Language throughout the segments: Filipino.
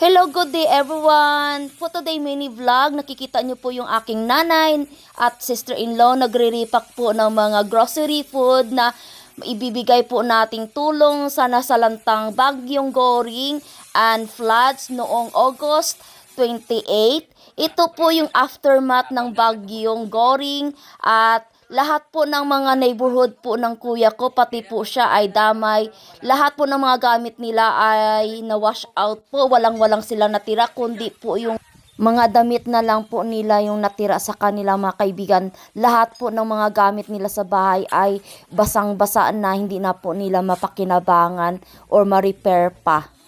Hello, good day everyone! For today mini vlog, nakikita nyo po yung aking nanay at sister-in-law nagre-repack po ng mga grocery food na ibibigay po nating tulong sa nasalantang bagyong Goring and floods noong August 28. Ito po yung aftermath ng bagyong Goring at lahat po ng mga neighborhood po ng kuya ko, pati po siya ay damay. Lahat po ng mga gamit nila ay na-wash out po. Walang-walang sila natira, kundi po yung mga damit na lang po nila yung natira sa kanila mga kaibigan. Lahat po ng mga gamit nila sa bahay ay basang-basa na hindi na po nila mapakinabangan or ma-repair pa.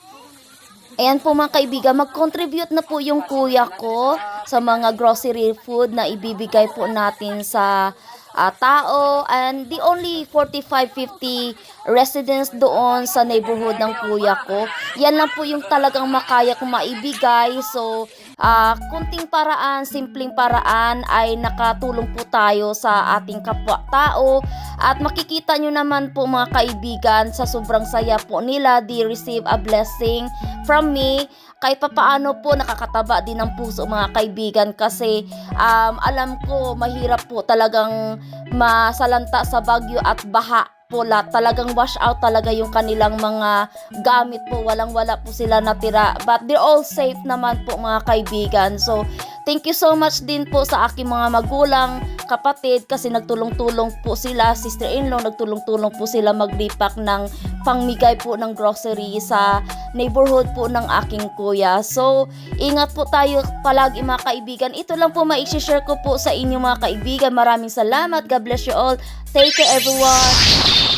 Ayan po mga kaibigan, mag-contribute na po yung kuya ko sa mga grocery food na ibibigay po natin sa ah, tao and the only 45-50 residents doon sa neighborhood ng kuya ko. Yan lang po yung talagang makaya kong maibigay. So, ah, kunting paraan, simpleng paraan ay nakatulong po tayo sa ating kapwa-tao. At makikita nyo naman po mga kaibigan sa sobrang saya po nila, they receive a blessing from me. Kahit papaano po nakakataba din ng puso mga kaibigan kasi um, alam ko mahirap po talagang masalanta sa bagyo at baha po lahat. Talagang wash out talaga yung kanilang mga gamit po. Walang wala po sila natira. But they're all safe naman po mga kaibigan. So, thank you so much din po sa aking mga magulang, kapatid kasi nagtulong-tulong po sila, sister-in-law, nagtulong-tulong po sila mag-repack ng pangmigay po ng grocery sa neighborhood po ng aking kuya. So, ingat po tayo palagi mga kaibigan. Ito lang po mai-share ko po sa inyo mga kaibigan. Maraming salamat. God bless you all. Take care everyone.